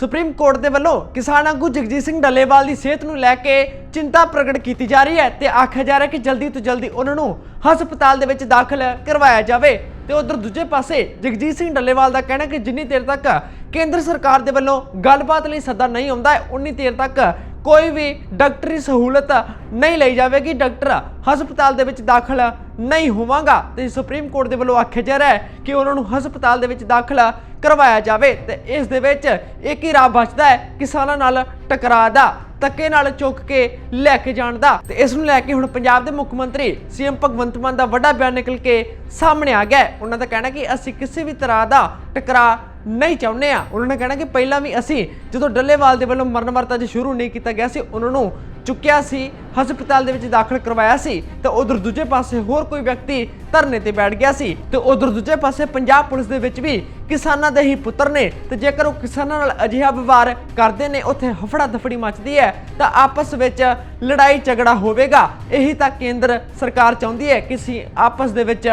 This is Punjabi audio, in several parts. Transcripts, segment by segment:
ਸੁਪਰੀਮ ਕੋਰਟ ਦੇ ਵੱਲੋਂ ਕਿਸਾਨ ਆਗੂ ਜਗਜੀਤ ਸਿੰਘ ਡੱਲੇਵਾਲ ਦੀ ਸਿਹਤ ਨੂੰ ਲੈ ਕੇ ਚਿੰਤਾ ਪ੍ਰਗਟ ਕੀਤੀ ਜਾ ਰਹੀ ਹੈ ਤੇ ਆਖਿਆ ਜਾ ਰਿਹਾ ਕਿ ਜਲਦੀ ਤੋਂ ਜਲਦੀ ਉਹਨਾਂ ਨੂੰ ਹਸਪਤਾਲ ਦੇ ਵਿੱਚ ਦਾਖਲ ਕਰਵਾਇਆ ਜਾਵੇ। ਤੇ ਉਧਰ ਦੂਜੇ ਪਾਸੇ ਜਗਜੀਤ ਸਿੰਘ ਡੱਲੇਵਾਲ ਦਾ ਕਹਿਣਾ ਕਿ ਜਿੰਨੀ ਦੇਰ ਤੱਕ ਕੇਂਦਰ ਸਰਕਾਰ ਦੇ ਵੱਲੋਂ ਗੱਲਬਾਤ ਲਈ ਸੱਦਾ ਨਹੀਂ ਆਉਂਦਾ ਹੈ, ਉਨੀ ਦੇਰ ਤੱਕ ਕੋਈ ਵੀ ਡਾਕਟਰੀ ਸਹੂਲਤ ਨਹੀਂ ਲਈ ਜਾਵੇਗੀ। ਡਾਕਟਰ ਹਸਪਤਾਲ ਦੇ ਵਿੱਚ ਦਾਖਲ ਨਹੀਂ ਹੋਵਾਂਗਾ। ਤੇ ਸੁਪਰੀਮ ਕੋਰਟ ਦੇ ਵੱਲੋਂ ਆਖਿਆ ਜਾ ਰਿਹਾ ਹੈ ਕਿ ਉਹਨਾਂ ਨੂੰ ਹਸਪਤਾਲ ਦੇ ਵਿੱਚ ਦਾਖਲ ਕਰਵਾਇਆ ਜਾਵੇ। ਤੇ ਇਸ ਦੇ ਵਿੱਚ ਇੱਕ ਹੀ ਰਾਹ ਬਚਦਾ ਹੈ ਕਿਸਾਨਾਂ ਨਾਲ ਟਕਰਾਅ ਦਾ, ਧੱਕੇ ਨਾਲ ਚੁੱਕ ਕੇ ਲੈ ਕੇ ਜਾਣ ਦਾ। ਤੇ ਇਸ ਨੂੰ ਲੈ ਕੇ ਹੁਣ ਪੰਜਾਬ ਦੇ ਮੁੱਖ ਮੰਤਰੀ ਸੀਐਮ ਭਗਵੰਤ ਮਾਨ ਦਾ ਵੱਡਾ ਬਿਆਨ ਨਿਕਲ ਕੇ ਸਾਹਮਣੇ ਆ ਗਿਆ ਉਹਨਾਂ ਦਾ ਕਹਿਣਾ ਕਿ ਅਸੀਂ ਕਿਸੇ ਵੀ ਤਰ੍ਹਾਂ ਦਾ ਟਕਰਾਅ ਨਹੀਂ ਚਾਹੁੰਦੇ ਆ ਉਹਨਾਂ ਨੇ ਕਹਿਣਾ ਕਿ ਪਹਿਲਾਂ ਵੀ ਅਸੀਂ ਜਦੋਂ ਡੱਲੇਵਾਲ ਦੇ ਵੱਲੋਂ ਮਰਨ ਵਰਤਾ ਜੇ ਸ਼ੁਰੂ ਨਹੀਂ ਕੀਤਾ ਗਿਆ ਸੀ, ਉਹਨਾਂ ਨੂੰ ਚੁੱਕਿਆ ਸੀ, ਹਸਪਤਾਲ ਦੇ ਵਿੱਚ ਦਾਖਲ ਕਰਵਾਇਆ ਸੀ, ਤੇ ਉਧਰ ਦੂਜੇ ਪਾਸੇ ਹੋਰ ਕੋਈ ਵਿਅਕਤੀ ਧਰਨੇ ਤੇ ਬੈਠ ਗਿਆ ਸੀ, ਤੇ ਉਧਰ ਦੂਜੇ ਪਾਸੇ ਪੰਜਾਬ ਪੁਲਿਸ ਦੇ ਵਿੱਚ ਵੀ ਕਿਸਾਨਾਂ ਦੇ ਹੀ ਪੁੱਤਰ ਨੇ, ਤੇ ਜੇਕਰ ਉਹ ਕਿਸਾਨਾਂ ਨਾਲ ਅਜਿਹਾ ਵਿਵਹਾਰ ਕਰਦੇ ਨੇ, ਉੱਥੇ ਹਫੜਾ ਦਫੜੀ ਮਚਦੀ ਹੈ, ਤਾਂ ਆਪਸ ਵਿੱਚ ਲੜਾਈ ਝਗੜਾ ਹੋਵੇਗਾ। ਇਹੀ ਤਾਂ ਕੇਂਦਰ ਸਰਕਾਰ ਚਾਹੁੰਦੀ ਹੈ ਕਿ ਅਸੀਂ ਆਪਸ ਦੇ ਵਿੱਚ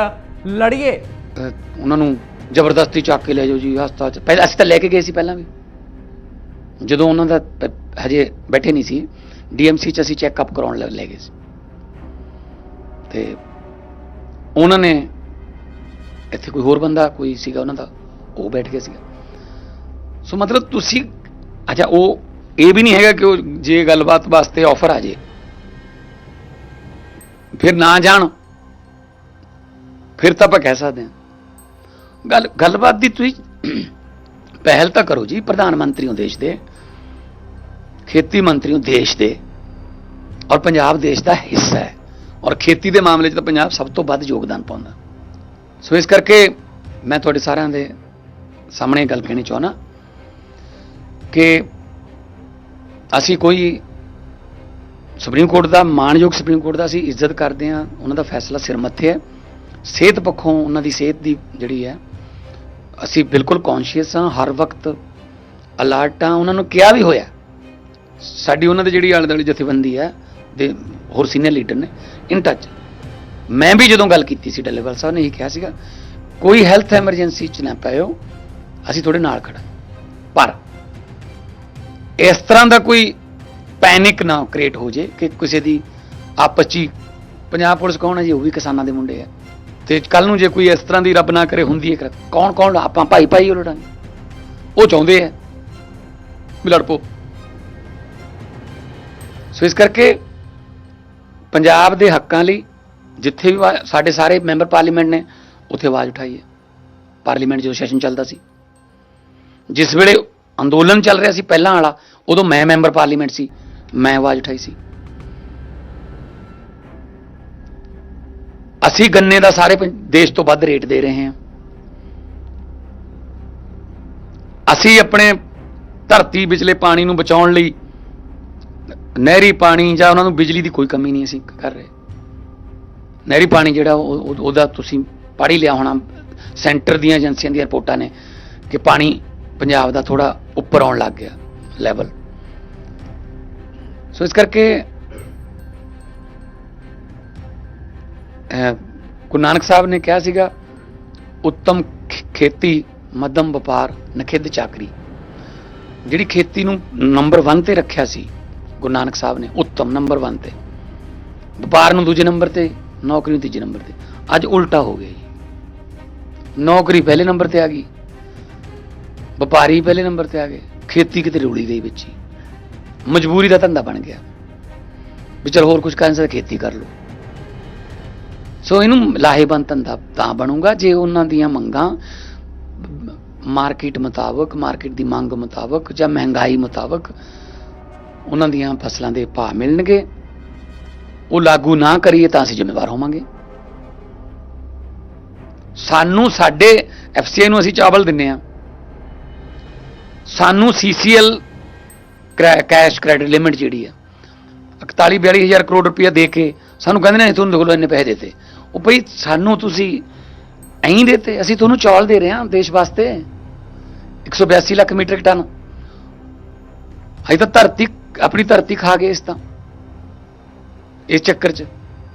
ਲੜੀਏ। ਉਹਨਾਂ ਨੂੰ ਜ਼ਬਰਦਸਤੀ ਚੱਕ ਕੇ ਲੈ ਜਾਓ ਜੀ, ਹਸਪਤਾਲ ਚ। ਪਹਿਲਾਂ ਅਸੀਂ ਤਾਂ ਲੈ ਕੇ ਗਏ ਸੀ ਪਹਿਲਾਂ ਵੀ। ਜਦੋਂ ਉਹਨਾਂ ਦਾ ਹਜੇ ਬੈਠੇ ਨਹੀਂ ਸੀ ਡੀਐਮਸੀ ਚ ਅਸੀਂ ਚੈੱਕਅਪ ਕਰਾਉਣ ਲੈ ਗਏ ਸੀ। ਤੇ ਉਹਨਾਂ ਨੇ ਇੱਥੇ ਕੋਈ ਹੋਰ ਬੰਦਾ ਕੋਈ ਸੀਗਾ ਉਹਨਾਂ ਦਾ, ਉਹ ਬੈਠ ਗਿਆ ਸੀਗਾ। ਸੋ ਮਤਲਬ ਤੁਸੀਂ, ਅੱਛਾ, ਉਹ ਇਹ ਵੀ ਨਹੀਂ ਹੈਗਾ ਕਿ ਉਹ ਜੇ ਗੱਲਬਾਤ ਵਾਸਤੇ ਆਫਰ ਆ ਜੇ। ਫਿਰ ਨਾ ਜਾਣ, ਫਿਰ ਤਾਂ ਆਪਾਂ ਕਹਿ ਸਕਦੇ ਹਾਂ। ਗੱਲ, ਗੱਲਬਾਤ ਦੀ ਤੁਸੀਂ ਪਹਿਲ ਤਾਂ ਕਰੋ ਜੀ, ਪ੍ਰਧਾਨ ਮੰਤਰੀ ਹੋ ਦੇਸ਼ ਦੇ। ਖੇਤੀ ਮੰਤਰੀ ਨੂੰ ਦੇਸ਼ ਦੇ ਔਰ ਪੰਜਾਬ ਦੇਸ਼ ਦਾ ਹਿੱਸਾ ਹੈ। ਔਰ ਖੇਤੀ ਦੇ ਮਾਮਲੇ 'ਚ ਤਾਂ ਪੰਜਾਬ ਸਭ ਤੋਂ ਵੱਧ ਯੋਗਦਾਨ ਪਾਉਂਦਾ। ਸੋ ਇਸ ਕਰਕੇ ਮੈਂ ਤੁਹਾਡੇ ਸਾਰਿਆਂ ਦੇ ਸਾਹਮਣੇ ਇਹ ਗੱਲ ਕਹਿਣੀ ਚਾਹੁੰਦਾ ਕਿ ਅਸੀਂ ਕੋਈ ਸੁਪਰੀਮ ਕੋਰਟ ਦਾ ਮਾਣਯੋਗ ਸੁਪਰੀਮ ਕੋਰਟ ਦਾ ਅਸੀਂ ਇੱਜ਼ਤ ਕਰਦੇ ਹਾਂ। ਉਹਨਾਂ ਦਾ ਫੈਸਲਾ ਸਿਰ ਮੱਥੇ ਹੈ। ਸਿਹਤ ਪੱਖੋਂ ਉਹਨਾਂ ਦੀ ਸਿਹਤ ਦੀ ਜਿਹੜੀ ਹੈ, ਅਸੀਂ ਬਿਲਕੁਲ ਕੌਨਸ਼ੀਅਸ ਹਾਂ। ਹਰ ਵਕਤ ਅਲਰਟ ਹਾਂ। ਉਹਨਾਂ ਨੂੰ ਕਿਹਾ ਵੀ ਹੋਇਆ ਸਾਡੀ ਉਹਨਾਂ ਦੇ ਜਿਹੜੀ ਆਲੇ ਦੁਆਲੇ ਜਥੇਬੰਦੀ ਹੈ, ਦੇ ਹੋਰ ਸੀਨੀਅਰ ਲੀਡਰ ਨੇ ਇਨ ਟੱਚ ਮੈਂ ਵੀ ਜਦੋਂ ਗੱਲ ਕੀਤੀ ਸੀ, ਡੱਲੇਵਾਲ ਸਾਹਿਬ ਨੇ ਇਹ ਕਿਹਾ ਸੀਗਾ, ਕੋਈ ਹੈਲਥ ਐਮਰਜੈਂਸੀ ਚ ਨਾ ਪਾਇਓ, ਅਸੀਂ ਤੁਹਾਡੇ ਨਾਲ ਖੜਾ ਪਰ ਇਸ ਤਰ੍ਹਾਂ ਦਾ ਕੋਈ ਪੈਨਿਕ ਨਾ ਕ੍ਰੀਏਟ ਹੋ ਜੇ ਕਿ ਕਿਸੇ ਦੀ ਆਪਸ 'ਚ ਹੀ, ਪੰਜਾਬ ਪੁਲਿਸ ਕੌਣ ਹੈ ਜੀ? ਉਹ ਵੀ ਕਿਸਾਨਾਂ ਦੇ ਮੁੰਡੇ ਆ। ਤੇ ਕੱਲ ਨੂੰ ਜੇ ਕੋਈ ਇਸ ਤਰ੍ਹਾਂ ਦੀ ਰੱਬ ਨਾ ਕਰੇ, ਹੁੰਦੀ ਹੈ ਕੌਣ ਕੌਣ ਆਪਾਂ ਭਾਈ ਭਾਈ ਉਹ ਲੜਾਂਗੇ। ਉਹ ਚਾਹੁੰਦੇ ਆ ਵੀ ਲੜ ਪੋ ਸੋ ਇਸ ਕਰਕੇ ਪੰਜਾਬ ਦੇ ਹੱਕਾਂ ਲਈ ਜਿੱਥੇ ਵੀ ਵਾ- ਸਾਡੇ ਸਾਰੇ ਮੈਂਬਰ ਪਾਰਲੀਮੈਂਟ ਨੇ, ਉੱਥੇ ਆਵਾਜ਼ ਉਠਾਈ ਹੈ। ਪਾਰਲੀਮੈਂਟ ਜਦੋਂ ਸੈਸ਼ਨ ਚੱਲਦਾ ਸੀ। ਜਿਸ ਵੇਲੇ ਅੰਦੋਲਨ ਚੱਲ ਰਿਹਾ ਸੀ ਪਹਿਲਾਂ ਵਾਲਾ, ਉਦੋਂ ਮੈਂ ਮੈਂਬਰ ਪਾਰਲੀਮੈਂਟ ਸੀ, ਮੈਂ ਆਵਾਜ਼ ਉਠਾਈ ਸੀ। ਅਸੀਂ ਗੰਨੇ ਦਾ ਸਾਰੇ ਪੰ- ਦੇਸ਼ ਤੋਂ ਵੱਧ ਰੇਟ ਦੇ ਰਹੇ ਹਾਂ। ਅਸੀਂ ਆਪਣੇ ਧਰਤੀ ਵਿਚਲੇ ਪਾਣੀ ਨੂੰ ਬਚਾਉਣ ਲਈ ਨਹਿਰੀ ਪਾਣੀ ਜਾਂ ਉਹਨਾਂ ਨੂੰ ਬਿਜਲੀ ਦੀ ਕੋਈ ਕਮੀ ਨਹੀਂ ਅਸੀਂ ਕਰ ਰਹੇ। ਨਹਿਰੀ ਪਾਣੀ ਜਿਹੜਾ ਉਹ- ਉਹਦਾ ਤੁਸੀਂ ਪੜ੍ਹ ਹੀ ਲਿਆ ਹੋਣਾ। ਸੈਂਟਰ ਦੀਆਂ ਏਜੰਸੀਆਂ ਦੀਆਂ ਰਿਪੋਰਟਾਂ ਨੇ ਕਿ ਪਾਣੀ ਪੰਜਾਬ ਦਾ ਥੋੜਾ ਉੱਪਰ ਆਉਣ ਲੱਗ ਗਿਆ ਲੈਵਲ ਸੋ ਇਸ ਕਰਕੇ ਗੁਰੂ ਨਾਨਕ ਸਾਹਿਬ ਨੇ ਕਿਹਾ ਸੀਗਾ, ਉੱਤਮ ਖ- ਖੇਤੀ, ਮੱਧਮ ਵਪਾਰ, ਨਖਿੱਧ ਚਾਕਰੀ। ਜਿਹੜੀ ਖੇਤੀ ਨੂੰ ਨੰਬਰ 1 ਤੇ ਰੱਖਿਆ ਸੀ ਗੁਰੂ ਨਾਨਕ ਸਾਹਿਬ ਨੇ ਉੱਤਮ ਨੰਬਰ 1 ਤੇ, ਵਪਾਰ ਨੂੰ ਦੂਜੇ ਨੰਬਰ ਤੇ, ਨੌਕਰੀ ਨੂੰ ਤੀਜੇ ਨੰਬਰ ਤੇ। ਅੱਜ ਉਲਟਾ ਹੋ ਗਿਆ ਜੀ। ਨੌਕਰੀ ਪਹਿਲੇ ਨੰਬਰ ਤੇ ਆ ਗਈ, ਵਪਾਰੀ ਪਹਿਲੇ ਨੰਬਰ ਤੇ ਆ ਗਏ, ਖੇਤੀ ਕਿਤੇ ਰੁਲੀ ਗਈ ਵਿੱਚ ਹੀ। ਮਜਬੂਰੀ ਦਾ ਧੰਦਾ ਬਣ ਗਿਆ। ਵੀ ਚਲ ਹੋਰ ਕੁਝ ਕਰਨ ਸੇ ਖੇਤੀ ਕਰ ਲਓ। ਸੋ ਇਹਨੂੰ ਲਾਹੇਵੰਦ ਧੰਦਾ ਤਾਂ ਬਣੂਗਾ ਜੇ ਉਹਨਾਂ ਦੀਆਂ ਮੰਗਾਂ ਮਾਰਕੀਟ ਮੁਤਾਬਕ, ਮਾਰਕੀਟ ਦੀ ਮੰਗ ਮੁਤਾਬਕ ਜਾਂ ਮਹਿੰਗਾਈ ਮੁਤਾਬਕ ਉਹਨਾਂ ਦੀਆਂ ਫਸਲਾਂ ਦੇ ਭਾਅ ਮਿਲਣਗੇ। ਉਹ ਲਾਗੂ ਨਾ ਕਰੀਏ ਤਾਂ ਅਸੀਂ ਜ਼ਿੰਮੇਵਾਰ ਹੋਵਾਂਗੇ। ਸਾਨੂੰ ਸਾਡੇ ਐਫਸੀਆਈ ਨੂੰ ਅਸੀਂ ਚਾਵਲ ਦਿੰਨੇ ਆ। ਸਾਨੂੰ ਸੀਸੀਐਲ ਕੈਸ਼ ਕ੍ਰੈਡਿਟ ਲਿਮਿਟ ਜਿਹੜੀ ਆ 41 42000 ਕਰੋੜ ਰੁਪਇਆ ਦੇ ਕੇ ਸਾਨੂੰ ਕਹਿੰਦੇ ਨੇ ਤੁਹਾਨੂੰ ਦੇਖੋ ਇੰਨੇ ਪੈਸੇ ਦਿੱਤੇ। ਉਹ ਭਈ ਸਾਨੂੰ ਤੁਸੀਂ ਐਂ ਦਿੱਤੇ, ਅਸੀਂ ਤੁਹਾਨੂੰ ਚੌਲ ਦੇ ਰਹੇ ਹਾਂ ਦੇਸ਼ ਵਾਸਤੇ। 182 ਲੱਖ ਮੀਟ੍ਰਿਕ ਟਨ। ਹਜੇ ਤਾਂ ਧਰਤੀ ਆਪਣੀ ਧਰਤੀ ਖਾ ਗਏ ਇਸ ਤਾਂ ਇਸ ਚੱਕਰ 'ਚ।